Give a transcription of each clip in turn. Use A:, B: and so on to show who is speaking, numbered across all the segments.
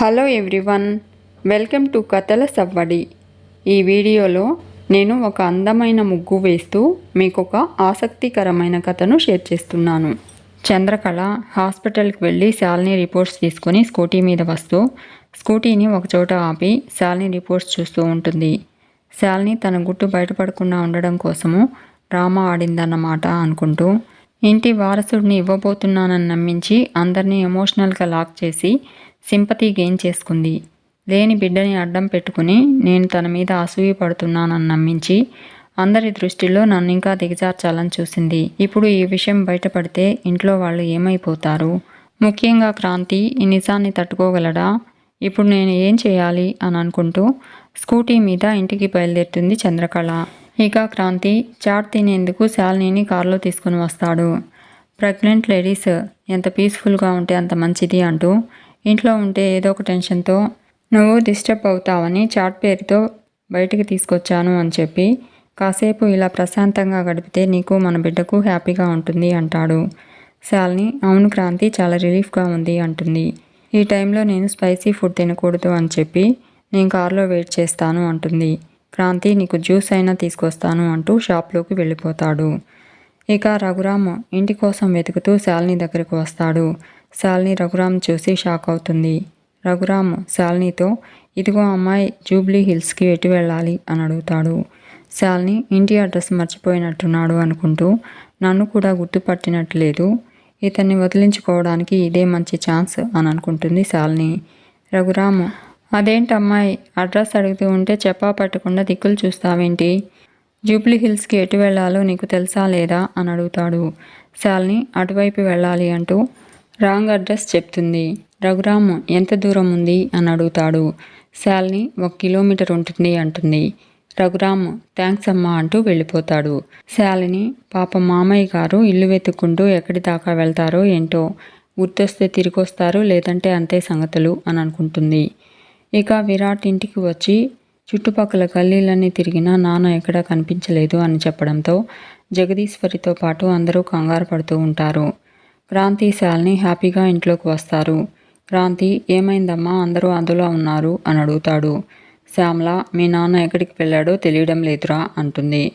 A: Hello everyone welcome to కథల సవ్వడి. ఈ వీడియోలో నేను ఒక అందమైన ముగ్గు వేస్తూ మీకు ఒక ఆసక్తికరమైన కథను షేర్ చేస్తున్నాను. చంద్రకళ హాస్పిటల్కి వెళ్ళి శాలిని రిపోర్ట్స్ తీసుకొని స్కూటీ మీద వస్తూ స్కూటీని ఒకచోట ఆపి శాలిని రిపోర్ట్స్ చూస్తూ ఉంటుంది. శాలిని తన గుట్టు బయటపడకుండా ఉండడం కోసము డ్రామా ఆడిందన్నమాట అనుకుంటూ ఇంటి వారసుడిని ఇవ్వబోతున్నానని నమ్మించి అందరినీ ఎమోషనల్గా లాక్ చేసి సింపతి గెయిన్ చేసుకుంది. లేని బిడ్డని అడ్డం పెట్టుకుని నేను తన మీద అసూయ పడుతున్నానని నమ్మించి అందరి దృష్టిలో నన్ను ఇంకా దిగజార్చాలని చూసింది. ఇప్పుడు ఈ విషయం బయటపడితే ఇంట్లో వాళ్ళు ఏమైపోతారు? ముఖ్యంగా క్రాంతి ఈ నిజాన్ని తట్టుకోగలడా? ఇప్పుడు నేను ఏం చేయాలి? అని అనుకుంటూ స్కూటీ మీద ఇంటికి బయలుదేరుతుంది చంద్రకళ. ఇక క్రాంతి చాట్ తినేందుకు శాలినిని కారులో తీసుకుని వస్తాడు. ప్రెగ్నెంట్ లేడీస్ ఎంత పీస్ఫుల్గా ఉంటే అంత మంచిది అంటూ ఇంట్లో ఉంటే ఏదో ఒక టెన్షన్తో నువ్వు డిస్టర్బ్ అవుతావని చాట్ పేరుతో బయటికి తీసుకొచ్చాను అని చెప్పి కాసేపు ఇలా ప్రశాంతంగా గడిపితే నీకు మన బిడ్డకు హ్యాపీగా ఉంటుంది అంటాడు. శాలిని అవును క్రాంతి చాలా రిలీఫ్గా ఉంది అంటుంది. ఈ టైంలో నేను స్పైసీ ఫుడ్ తినకూడదు అని చెప్పి నేను కారులో వెయిట్ చేస్తాను అంటుంది. క్రాంతి నీకు జ్యూస్ అయినా తీసుకొస్తాను అంటూ షాప్లోకి వెళ్ళిపోతాడు. ఇక రఘురామ్ ఇంటి కోసం వెతుకుతూ శాలిని దగ్గరకు వస్తాడు. శాలిని రఘురామ్ చూసి షాక్ అవుతుంది. రఘురామ్ శాలినితో ఇదిగో అమ్మాయి జూబ్లీ హిల్స్కి ఎటు వెళ్ళాలి? అని అడుగుతాడు. శాలిని ఇంటి అడ్రస్ మర్చిపోయినట్టున్నాడు అనుకుంటూ నన్ను కూడా గుర్తుపట్టినట్లేదు. ఇతన్ని వదిలించుకోవడానికి ఇదే మంచి ఛాన్స్ అని అనుకుంటుంది శాలిని. రఘురామ్ అదేంటమ్మాయి? అడ్రస్ అడుగుతూ ఉంటే చెప్పా పట్టకుండా దిక్కులు చూస్తావేంటి? జూబ్లీ హిల్స్కి ఎటు వెళ్ళాలో నీకు తెలుసా లేదా? అని అడుగుతాడు. శాలిని అటువైపు వెళ్ళాలి అంటూ రాంగ్ అడ్రస్ చెప్తుంది. రఘురామ్ ఎంత దూరం ఉంది? అని అడుగుతాడు. శాలిని ఒక కిలోమీటర్ ఉంటుంది అంటుంది. రఘురామ్ థ్యాంక్స్ అమ్మా అంటూ వెళ్ళిపోతాడు. శాలిని పాప మామయ్య గారు ఇల్లు వెతుక్కుంటూ ఎక్కడి దాకా వెళ్తారో ఏంటో గుర్తొస్తే తిరిగి వస్తారు లేదంటే అంతే సంగతులు అని అనుకుంటుంది. ఇక విరాట్ ఇంటికి వచ్చి చుట్టుపక్కల గల్లీలన్నీ తిరిగినా నాన్న ఎక్కడా కనిపించలేదు అని చెప్పడంతో జగదీశ్వరితో పాటు అందరూ కంగారు పడుతూ ఉంటారు. క్రాంతి శాల్ని హ్యాపీగా ఇంట్లోకి వస్తారు. క్రాంతి ఏమైందమ్మా? అందరూ అందులో ఉన్నారు అని అడుగుతాడు. శ్యామల మీ నాన్న ఎక్కడికి వెళ్ళాడో తెలియడం లేదురా అంటుంది.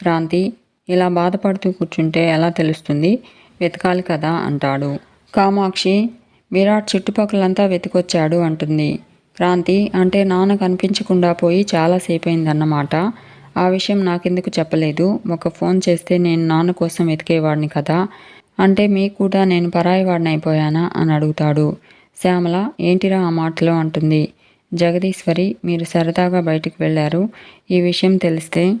A: క్రాంతి ఇలా బాధపడుతూ కూర్చుంటే ఎలా తెలుస్తుంది? వెతకాలి కదా అంటాడు. కామాక్షి విరాట్ చుట్టుపక్కలంతా వెతికొచ్చాడు అంటుంది. క్రాంతి అంటే నాన్న కనిపించకుండా పోయి చాలాసేపు ఆ విషయం నాకెందుకు చెప్పలేదు. ఒక ఫోన్ చేస్తే నేను నాన్న కోసం వెతికేవాడిని కదా. అంటే మీకు కూడా నేను పరాయివాడిని అయిపోయానా? అని అడుగుతాడు. శ్యామల ఏంటిరా ఆ మాటలో అంటుంది. జగదీశ్వరి మీరు సరదాగా బయటికి వెళ్ళారు. ఈ విషయం తెలిస్తే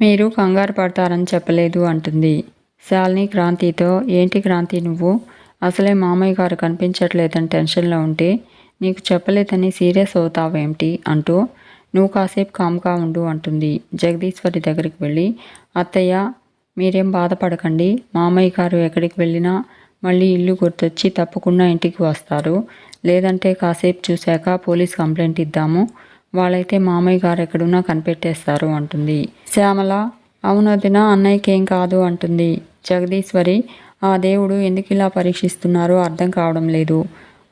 A: మీరు కంగారు పడతారని చెప్పలేదు అంటుంది. శాలిని క్రాంతితో ఏంటి క్రాంతి నువ్వు? అసలే మామయ్య గారు కనిపించట్లేదని టెన్షన్లో ఉంటే నీకు చెప్పలేదని సీరియస్ అవుతావేమిటి అంటూ నువ్వు కాసేపు కామ్గా ఉండు అంటుంది. జగదీశ్వరి దగ్గరికి వెళ్ళి అత్తయ్య మీరేం బాధపడకండి. మామయ్య గారు ఎక్కడికి వెళ్ళినా మళ్ళీ ఇల్లు గుర్తొచ్చి తప్పకుండా ఇంటికి వస్తారు. లేదంటే కాసేపు చూశాక పోలీస్ కంప్లైంట్ ఇద్దాము. వాళ్ళైతే మామయ్య గారు ఎక్కడున్నా కనిపెట్టేస్తారు అంటుంది. శ్యామల అవునదిన అన్నయ్యకి ఏం కాదు అంటుంది. జగదీశ్వరి ఆ దేవుడు ఎందుకు ఇలా పరీక్షిస్తున్నారో అర్థం కావడం లేదు.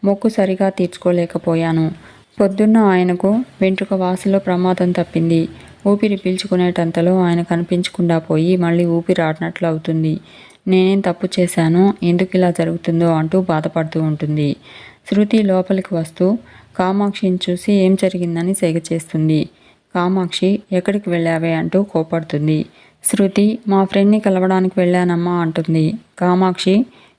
A: మొక్కు సరిగా తీర్చుకోలేకపోయాను. పొద్దున్న ఆయనకు వెంట్రుక వాసులో ప్రమాదం తప్పింది. ఊపిరి పీల్చుకునేటంతలో ఆయన కనిపించకుండా పోయి మళ్ళీ ఊపిరి ఆడినట్లు అవుతుంది. నేనేం తప్పు చేశానో? ఎందుకు ఇలా జరుగుతుందో అంటూ బాధపడుతూ ఉంటుంది. శృతి లోపలికి వస్తూ కామాక్షిని చూసి ఏం జరిగిందని సెగ చేస్తుంది. కామాక్షి ఎక్కడికి వెళ్ళావే? అంటూ కోపడుతుంది శృతి మా ఫ్రెండ్ని కలవడానికి వెళ్ళానమ్మా అంటుంది. కామాక్షి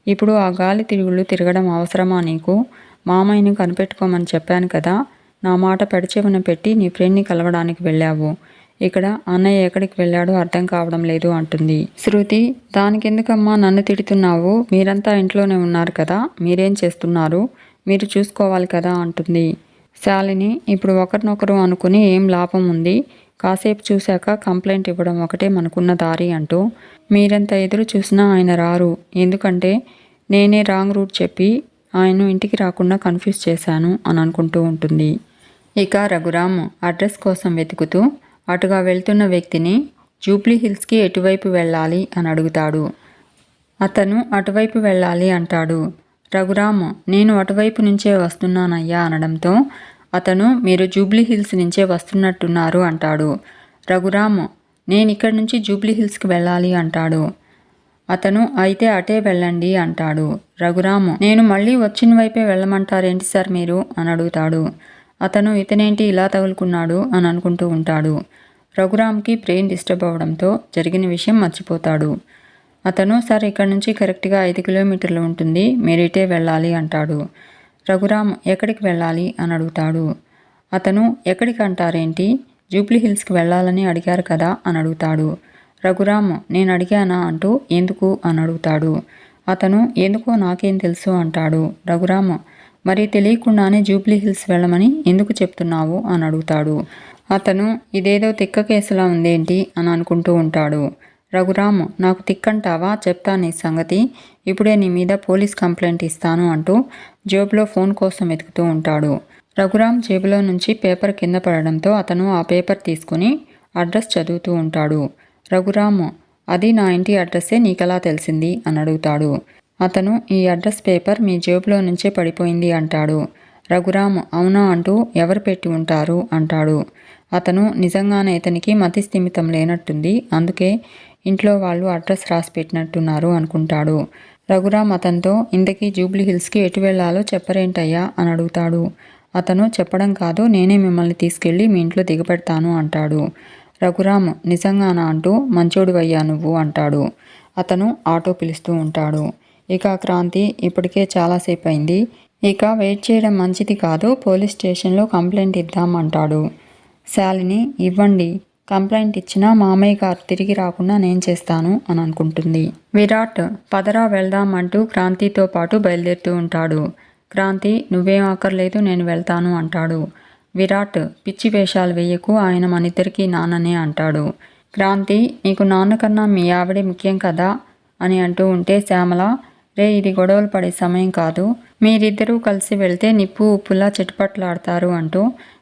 A: ఇప్పుడు ఆ గాలి తిరుగుళ్ళు తిరగడం అవసరమా నీకు? మామయ్యను కనిపెట్టుకోమని చెప్పాను కదా. నా మాట పెడచెవిన పెట్టి నీ ఫ్రెండ్ని కలవడానికి వెళ్ళావు. ఇక్కడ అన్నయ్య ఎక్కడికి వెళ్ళాడో అర్థం కావడం లేదు అంటుంది. శృతి దానికెందుకమ్మా నన్ను తిడుతున్నావు? మీరంతా ఇంట్లోనే ఉన్నారు కదా. మీరేం చేస్తున్నారు? మీరు చూసుకోవాలి కదా అంటుంది. శాలిని ఇప్పుడు ఒకరినొకరు అనుకుని ఏం లాభం ఉంది? కాసేపు చూశాక కంప్లైంట్ ఇవ్వడం ఒకటే మనకున్న దారి అంటూ మీరెంత ఎదురు చూసినా ఆయన రారు. ఎందుకంటే నేనే రాంగ్ రూట్ చెప్పి ఆయన ఇంటికి రాకుండా కన్ఫ్యూజ్ చేశాను అని అనుకుంటూ ఉంటుంది. ఇక రఘురామ్ అడ్రస్ కోసం వెతుకుతూ అటుగా వెళ్తున్న వ్యక్తిని జూబ్లీ హిల్స్కి ఎటువైపు వెళ్ళాలి అని అడుగుతాడు. అతను అటువైపు వెళ్ళాలి అంటాడు. రఘురామ్ నేను అటువైపు నుంచే వస్తున్నానయ్యా అనడంతో అతను మీరు జూబ్లీ హిల్స్ నుంచే వస్తున్నట్టున్నారు అంటాడు. రఘురామ్ నేను ఇక్కడి నుంచి జూబ్లీ హిల్స్కి వెళ్ళాలి అంటాడు. అతను అయితే అటే వెళ్ళండి అంటాడు. రఘురామ్ నేను మళ్ళీ వచ్చిన వైపే వెళ్ళమంటారేంటి సార్ మీరు? అని అడుగుతాడు. అతను ఇతనేంటి ఇలా తగులుకున్నాడు? అని అనుకుంటూ ఉంటాడు. రఘురామ్కి బ్రెయిన్ డిస్టర్బ్ అవ్వడంతో జరిగిన విషయం మర్చిపోతాడు. అతను సార్ ఇక్కడ నుంచి కరెక్ట్గా ఐదు కిలోమీటర్లు ఉంటుంది మీరు ఇటే వెళ్ళాలి అంటాడు. రఘురామ్ ఎక్కడికి వెళ్ళాలి అని అడుగుతాడు. అతను ఎక్కడికి అంటారేంటి జూబ్లీ హిల్స్కి వెళ్ళాలని అడిగారు కదా అని అడుగుతాడు. రఘురామ్ నేను అడిగానా అంటూ ఎందుకు అని అడుగుతాడు. అతను ఎందుకో నాకేం తెలుసు అంటాడు. రఘురామ్ మరి తెలియకుండానే జూబ్లీ హిల్స్ వెళ్ళమని ఎందుకు చెప్తున్నావు అని అడుగుతాడు. అతను ఇదేదో తిక్క కేసులా ఉందేంటి అని అనుకుంటూ ఉంటాడు. రఘురామ్ నాకు తిక్కంటావా? చెప్తా నీ సంగతి. ఇప్పుడే నీ మీద పోలీస్ కంప్లైంట్ ఇస్తాను అంటూ జేబులో ఫోన్ కోసం వెతుకుతూ ఉంటాడు. రఘురామ్ జేబులో నుంచి పేపర్ కింద పడడంతో అతను ఆ పేపర్ తీసుకుని అడ్రస్ చదువుతూ ఉంటాడు. రఘురామ్ అది నా ఇంటి అడ్రస్సే నీకెలా తెలిసింది? అని అడుగుతాడు. అతను ఈ అడ్రస్ పేపర్ మీ జేబులో నుంచే పడిపోయింది అంటాడు. రఘురామ్ అవునా అంటూ ఎవరు పెట్టి ఉంటారు? అంటాడు. అతను నిజంగానే ఇతనికి మతి స్థిమితం లేనట్టుంది. అందుకే ఇంట్లో వాళ్ళు అడ్రస్ రాసి పెట్టినట్టున్నారు అనుకుంటాడు. రఘురామ్ అతనితో ఇంతకీ జూబ్లీ హిల్స్కి ఎటు వెళ్ళాలో చెప్పరేంటయ్యా? అని అడుగుతాడు. అతను చెప్పడం కాదు నేనే మిమ్మల్ని తీసుకెళ్ళి మీ ఇంట్లో దిగపెడతాను అంటాడు. రఘురామ్ నిజంగానా అంటూ మంచోడివయ్యా నువ్వు అంటాడు. అతను ఆటో పిలుస్తూ ఉంటాడు. ఇక క్రాంతి ఇప్పటికే చాలాసేపు అయింది ఇక వెయిట్ చేయడం మంచిది కాదు పోలీస్ స్టేషన్లో కంప్లైంట్ ఇద్దామంటాడు శాలిని ఇవ్వండి. కంప్లైంట్ ఇచ్చినా మామయ్య గారు తిరిగి రాకుండా నేను చేస్తాను అని అనుకుంటుంది. విరాట్ పదరా వెళ్దాం అంటూ క్రాంతితో పాటు బయలుదేరుతూ ఉంటాడు. క్రాంతి నువ్వేం అక్కర్లేదు నేను వెళ్తాను అంటాడు. విరాట్ పిచ్చి వేషాలు వేయకు ఆయన మనిద్దరికీ నాన్ననే అంటాడు. క్రాంతి నీకు నాన్న కన్నా మీ ఆవిడే ముఖ్యం కదా అని అంటూ ఉంటే శ్యామల రే ఇది గొడవలు పడే సమయం కాదు. మీరిద్దరూ కలిసి వెళ్తే నిప్పు ఉప్పులా చిట్టుపట్లాడతారు అంటూ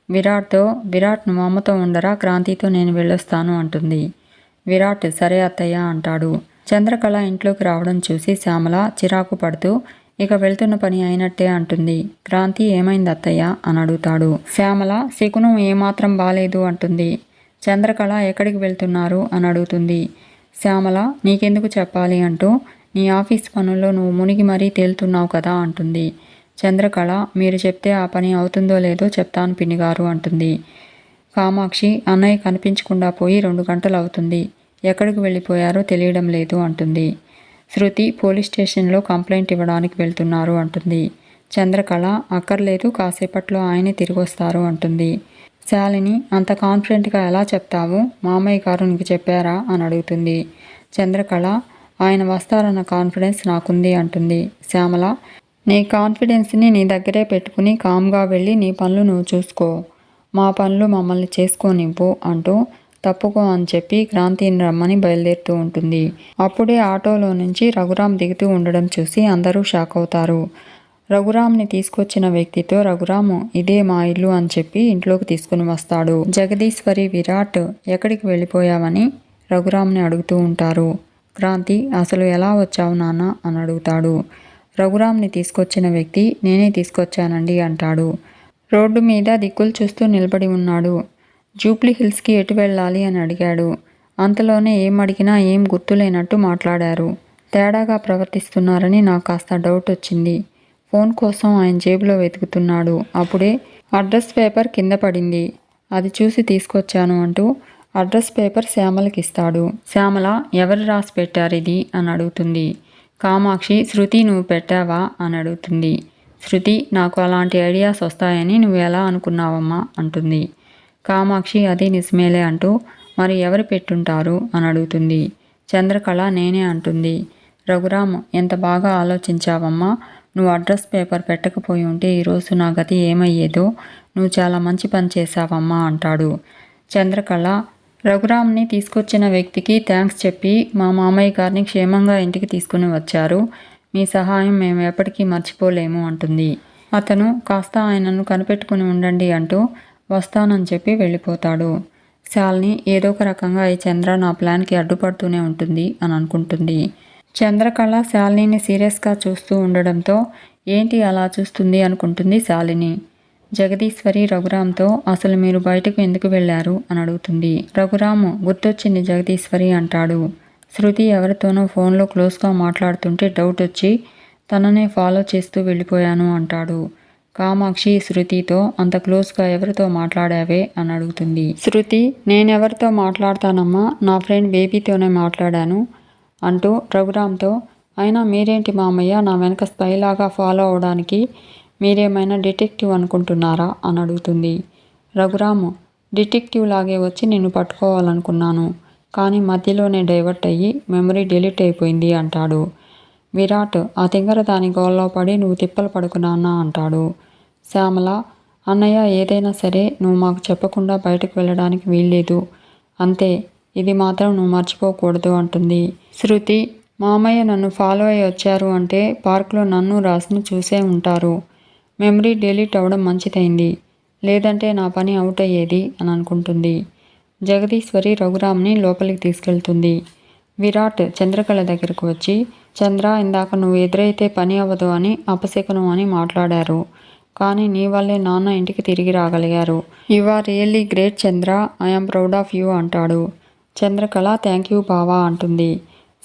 A: విరాట్తో విరాట్ నువ్వు అమ్మతో ఉండరా క్రాంతితో నేను వెళ్ళొస్తాను అంటుంది. విరాట్ సరే అత్తయ్య అంటాడు. చంద్రకళ ఇంట్లోకి రావడం చూసి శ్యామల చిరాకు పడుతూ ఇక వెళ్తున్న పని అయినట్టే అంటుంది. క్రాంతి ఏమైంది అత్తయ్య? అని అడుగుతాడు. శ్యామల శకునం ఏమాత్రం బాలేదు అంటుంది. చంద్రకళ ఎక్కడికి వెళ్తున్నారు? అని అడుగుతుంది. శ్యామల నీకెందుకు చెప్పాలి అంటూ నీ ఆఫీస్ పనుల్లో నువ్వు మునిగి మరీ తేలుతున్నావు కదా అంటుంది. చంద్రకళ మీరు చెప్తే ఆ పని అవుతుందో లేదో చెప్తాను పిన్నిగారు అంటుంది. కామాక్షి అన్నయ్య కనిపించకుండా పోయి రెండు గంటలు అవుతుంది ఎక్కడికి వెళ్ళిపోయారో తెలియడం లేదు అంటుంది. శృతి పోలీస్ స్టేషన్లో కంప్లైంట్ ఇవ్వడానికి వెళ్తున్నారు అంటుంది. చంద్రకళ అక్కర్లేదు కాసేపట్లో ఆయనే తిరిగి వస్తారు అంటుంది. శాలిని అంత కాన్ఫిడెంట్గా ఎలా చెప్తావు? మామయ్య గారు నీకు చెప్పారా? అని అడుగుతుంది. చంద్రకళ ఆయన వస్తారన్న కాన్ఫిడెన్స్ నాకుంది అంటుంది. శ్యామల నీ కాన్ఫిడెన్స్ని నీ దగ్గరే పెట్టుకుని కామ్గా వెళ్ళి నీ పనులు నువ్వు చూసుకో. మా పనులు మమ్మల్ని చేసుకోనివ్వు అంటూ తప్పుకో అని చెప్పి క్రాంతిని రమ్మని బయలుదేరుతూ ఉంటుంది. అప్పుడే ఆటోలో నుంచి రఘురాం దిగుతూ ఉండడం చూసి అందరూ షాక్ అవుతారు. రఘురామ్ని తీసుకొచ్చిన వ్యక్తితో రఘురాము ఇదే మా ఇల్లు అని చెప్పి ఇంట్లోకి తీసుకుని వస్తాడు. జగదీశ్వరి విరాట్ ఎక్కడికి వెళ్ళిపోయావని రఘురామ్ని అడుగుతూ ఉంటారు. క్రాంతి అసలు ఎలా వచ్చావు నాన్న అని అడుగుతాడు. రఘురామ్ని తీసుకొచ్చిన వ్యక్తి నేనే తీసుకొచ్చానండి అంటాడు. రోడ్డు మీద దిక్కులు చూస్తూ నిలబడి ఉన్నాడు. జూప్లీ హిల్స్కి ఎటు వెళ్ళాలి అని అడిగాడు. అంతలోనే ఏం అడిగినా ఏం గుర్తులేనట్టు మాట్లాడారు. తేడాగా ప్రవర్తిస్తున్నారని నాకు కాస్త డౌట్ వచ్చింది. ఫోన్ కోసం ఆయన జేబులో వెతుకుతున్నాడు. అప్పుడే అడ్రస్ పేపర్ కింద పడింది. అది చూసి తీసుకొచ్చాను అంటూ అడ్రస్ పేపర్ శ్యామలకి ఇస్తాడు శ్యామల ఎవరు రాసి పెట్టారు ఇది? అని అడుగుతుంది. కామాక్షి శృతి నువ్వు పెట్టావా? అని అడుగుతుంది. శృతి నాకు అలాంటి ఐడియాస్ వస్తాయని నువ్వు ఎలా అనుకున్నావమ్మా? అంటుంది. కామాక్షి అది నిజమేలే అంటూ మరి ఎవరు పెట్టుంటారు? అని అడుగుతుంది. చంద్రకళ నేనే అంటుంది. రఘురామ్ ఎంత బాగా ఆలోచించావమ్మా? నువ్వు అడ్రస్ పేపర్ పెట్టకపోయి ఉంటే ఈరోజు నా గతి ఏమయ్యేదో? నువ్వు చాలా మంచి పని చేశావమ్మా అంటాడు. చంద్రకళ రఘురామ్ని తీసుకొచ్చిన వ్యక్తికి థ్యాంక్స్ చెప్పి మా మామయ్య గారిని క్షేమంగా ఇంటికి తీసుకుని వచ్చారు. మీ సహాయం మేము ఎప్పటికీ మర్చిపోలేము అంటుంది. అతను కాస్త ఆయనను కనిపెట్టుకుని ఉండండి అంటూ వస్తానని చెప్పి వెళ్ళిపోతాడు. శాలిని ఏదో ఒక రకంగా ఈ చంద్ర నా ప్లాన్కి అడ్డుపడుతూనే ఉంటుంది అని అనుకుంటుంది. చంద్రకళ శాలినిని సీరియస్గా చూస్తూ ఉండడంతో ఏంటి అలా చూస్తుంది? అనుకుంటుంది శాలిని. జగదీశ్వరి రఘురామ్తో అసలు మీరు బయటకు ఎందుకు వెళ్ళారు అని అడుగుతుంది. రఘురాము గుర్తొచ్చింది జగదీశ్వరి అంటాడు. శృతి ఎవరితోనో ఫోన్లో క్లోజ్గా మాట్లాడుతుంటే డౌట్ వచ్చి తననే ఫాలో చేస్తూ వెళ్ళిపోయాను అంటాడు. కామాక్షి శృతితో అంత క్లోజ్గా ఎవరితో మాట్లాడావే అని అడుగుతుంది. శృతి నేనెవరితో మాట్లాడతానమ్మా? నా ఫ్రెండ్ బేబీతోనే మాట్లాడాను అంటూ రఘురామ్తో అయినా మీరేంటి మామయ్య? నా వెనక స్పైలాగా ఫాలో అవడానికి మీరేమైనా డిటెక్టివ్ అనుకుంటున్నారా? అని అడుగుతుంది. రఘురాము డిటెక్టివ్ లాగే వచ్చి నిన్ను పట్టుకోవాలనుకున్నాను. కానీ మధ్యలోనే డైవర్ట్ అయ్యి మెమరీ డిలీట్ అయిపోయింది అంటాడు. విరాట్ ఆ తింగర దాని గోల్లో పడి నువ్వు తిప్పలు పడుకున్నానా అంటాడు. శ్యామల అన్నయ్య ఏదైనా సరే నువ్వు మాకు చెప్పకుండా బయటకు వెళ్ళడానికి వీల్లేదు. అంతే ఇది మాత్రం నువ్వు మర్చిపోకూడదు అంటుంది. శృతి మామయ్య నన్ను ఫాలో అయ్యి వచ్చారు అంటే పార్కులో నన్ను రాసును చూసే ఉంటారు. మెమరీ డిలీట్ అవ్వడం మంచిదైంది. లేదంటే నా పని అవుట్ అయ్యేది అని అనుకుంటుంది. జగదీశ్వరి రఘురామ్ని లోపలికి తీసుకెళ్తుంది. విరాట్ చంద్రకళ దగ్గరకు వచ్చి చంద్ర ఇందాక నువ్వు ఎదురైతే పని అవ్వదు అని అపశకునం అని మాట్లాడారు. కానీ నీ వల్లే నాన్న ఇంటికి తిరిగి రాగలిగారు. You are really great Chandra. I'm proud of you అంటాడు. చంద్రకళ థ్యాంక్ యూ బావా అంటుంది.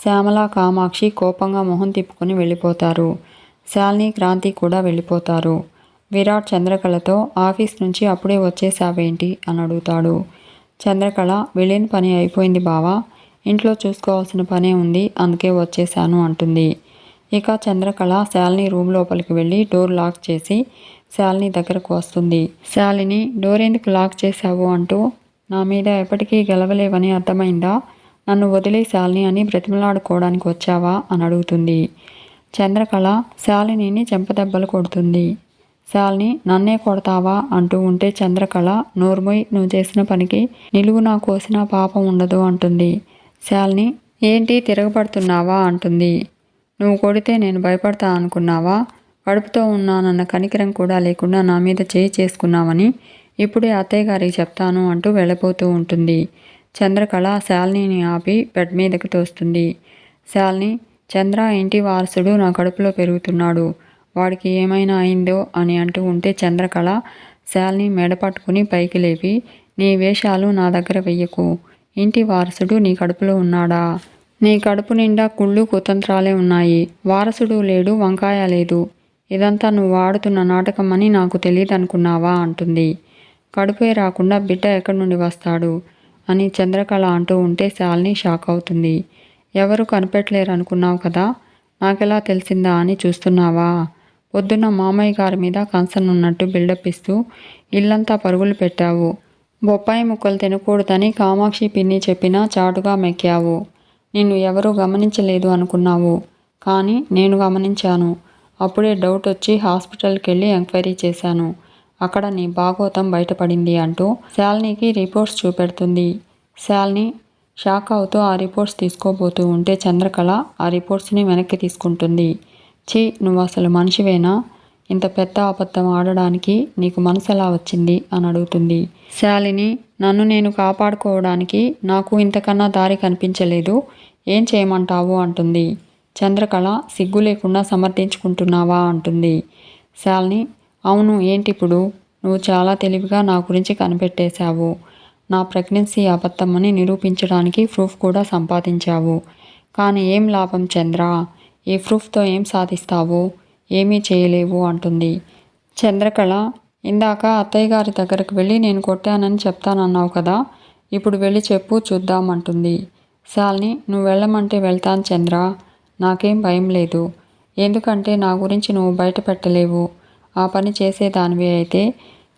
A: శ్యామల కామాక్షి కోపంగా మొహం తిప్పుకొని వెళ్ళిపోతారు. శాలిని క్రాంతి కూడా వెళ్ళిపోతారు. విరాట్ చంద్రకళతో ఆఫీస్ నుంచి అప్పుడే వచ్చేసావేంటి? అని అడుగుతాడు. చంద్రకళ వెళ్ళిన పని అయిపోయింది బావా? ఇంట్లో చూసుకోవాల్సిన పనే ఉంది అందుకే వచ్చేసాను అంటుంది. ఇక చంద్రకళ శాలిని రూమ్ లోపలికి వెళ్ళి డోర్ లాక్ చేసి శాలిని దగ్గరకు వస్తుంది. శాలిని డోర్ ఎందుకు లాక్ చేశావు? అంటూ నా మీద ఎప్పటికీ గెలవలేవని అర్థమైందా? నన్ను వదిలే శాలిని అని బ్రతిమలాడుకోవడానికి వచ్చావా? అని అడుగుతుంది. చంద్రకళ శాలినిని చెంపదెబ్బలు కొడుతుంది. శాలిని నన్నే కొడతావా? అంటూ ఉంటే చంద్రకళ నోర్మొయ్ నువ్వు చేసిన పనికి నిలువు నా కోసిన పాపం ఉండదు అంటుంది. శాలిని ఏంటి తిరగబడుతున్నావా? అంటుంది. నువ్వు కొడితే నేను భయపడతా అనుకున్నావా? కడుపుతో ఉన్నానన్న కనికరం కూడా లేకుండా నా మీద చేయి చేసుకున్నావని ఇప్పుడే అత్తయ్య గారికి చెప్తాను అంటూ వెళ్ళిపోతూ ఉంటుంది. చంద్రకళ శాలినిని ఆపి బెడ్ మీదకి తోస్తుంది. శాలిని చంద్ర ఇంటి వారసుడు నా కడుపులో పెరుగుతున్నాడు. వాడికి ఏమైనా అయిందో అని అంటూ ఉంటే చంద్రకళ శాల్ని మెడపట్టుకుని పైకి లేపి నీ వేషాలు నా దగ్గర వెయ్యకు. ఇంటి వారసుడు నీ కడుపులో ఉన్నాడా? నీ కడుపు నిండా కుళ్ళు కుతంత్రాలే ఉన్నాయి. వారసుడు లేడు వంకాయ లేదు. ఇదంతా నువ్వు ఆడుతున్న నాటకం అని నాకు తెలియదనుకున్నావా? అంటుంది. కడుపే రాకుండా బిడ్డ ఎక్కడి నుండి వస్తాడు? అని చంద్రకళ అంటూ ఉంటే శాలిని షాక్ అవుతుంది. ఎవరు కనిపెట్టలేరు అనుకున్నావు కదా? నాకెలా తెలిసిందా అని చూస్తున్నావా? పొద్దున్న మామయ్య గారి మీద కన్సర్న్ ఉన్నట్టు బిల్డప్ ఇస్తూ ఇల్లంతా పరుగులు పెట్టావు. బొప్పాయి ముక్కలు తినకూడదని కామాక్షి పిన్ని చెప్పినా చాటుగా మెక్కావు. నిన్ను ఎవరూ గమనించలేదు అనుకున్నావు. కానీ నేను గమనించాను. అప్పుడే డౌట్ వచ్చి హాస్పిటల్కి వెళ్ళి ఎంక్వైరీ చేశాను. అక్కడ నీ భాగోతం బయటపడింది అంటూ శాలినికి రిపోర్ట్స్ చూపెడుతుంది. శాలిని షాక్ అవుతూ ఆ రిపోర్ట్స్ తీసుకోబోతూ ఉంటే చంద్రకళ ఆ రిపోర్ట్స్ని వెనక్కి తీసుకుంటుంది. ఛీ నువ్వు అసలు మనిషివేనా? ఇంత పెద్ద అబద్ధం ఆడడానికి నీకు మనసు ఎలా వచ్చింది? అని అడుగుతుంది. శాలిని నన్ను నేను కాపాడుకోవడానికి నాకు ఇంతకన్నా దారి కనిపించలేదు. ఏం చేయమంటావు? అంటుంది. చంద్రకళ సిగ్గు లేకుండా సమర్థించుకుంటున్నావా? అంటుంది. శాలిని అవును ఏంటిప్పుడు? నువ్వు చాలా తెలివిగా నా గురించి కనిపెట్టేశావు. నా ప్రెగ్నెన్సీ అబద్ధమని నిరూపించడానికి ప్రూఫ్ కూడా సంపాదించావు. కానీ ఏం లాభం చంద్ర? ఈ ప్రూఫ్తో ఏం సాధిస్తావు? ఏమీ చేయలేవు అంటుంది. చంద్రకళ ఇందాక అత్తయ్య గారి దగ్గరకు వెళ్ళి నేను కొట్టానని చెప్తానన్నావు కదా ఇప్పుడు వెళ్ళి చెప్పు చూద్దామంటుంది శాలిని నువ్వు వెళ్ళమంటే వెళ్తాను చంద్ర. నాకేం భయం లేదు. ఎందుకంటే నా గురించి నువ్వు బయట పెట్టలేవు. ఆ పని చేసేదానివి అయితే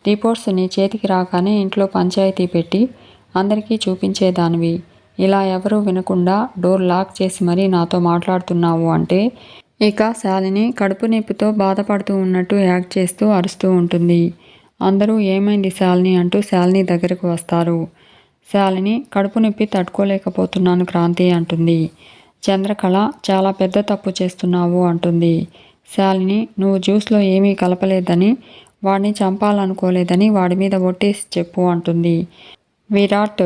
A: రిపోర్ట్స్ నీ చేతికి రాగానే ఇంట్లో పంచాయతీ పెట్టి అందరికీ చూపించేదానివి. ఇలా ఎవరూ వినకుండా డోర్ లాక్ చేసి మరీ నాతో మాట్లాడుతున్నావు అంటే ఇక శాలిని కడుపు నొప్పితో బాధపడుతూ ఉన్నట్టు యాక్ట్ చేస్తూ అరుస్తూ ఉంటుంది. అందరూ ఏమైంది శాలిని అంటూ శాలిని దగ్గరకు వస్తారు. శాలిని కడుపు నొప్పి తట్టుకోలేకపోతున్నాను క్రాంతి అంటుంది. చంద్రకళ చాలా పెద్ద తప్పు చేస్తున్నావు అంటుంది. శాలిని నువ్వు జ్యూస్లో ఏమీ కలపలేదని వాడిని చంపాలనుకోలేదని వాడి మీద ఒట్టేసి చెప్పు అంటుంది. విరాట్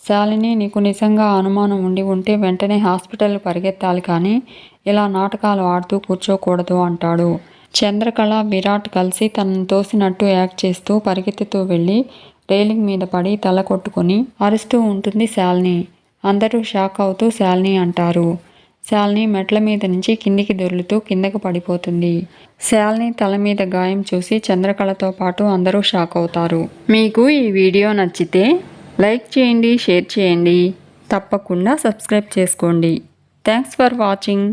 A: శాలిని నీకు నిజంగా అనుమానం ఉండి ఉంటే వెంటనే హాస్పిటల్ పరిగెత్తాలి కానీ ఇలా నాటకాలు ఆడుతూ కూర్చోకూడదు అంటాడు. చంద్రకళ విరాట్ కలిసి తనను తోసినట్టు యాక్ట్ చేస్తూ పరిగెత్తుతూ వెళ్ళి రైలింగ్ మీద పడి తల కొట్టుకుని అరుస్తూ ఉంటుంది శాలిని. అందరూ షాక్ అవుతూ శాలిని అంటారు. శాలిని మెట్ల మీద నుంచి కిందికి దొర్లుతూ కిందకు పడిపోతుంది. శాలిని తల మీద గాయం చూసి చంద్రకళతో పాటు అందరూ షాక్ అవుతారు. మీకు ఈ వీడియో నచ్చితే లైక్ చేయండి షేర్ చేయండి. తప్పకుండా సబ్స్క్రైబ్ చేసుకోండి. Thanks for watching.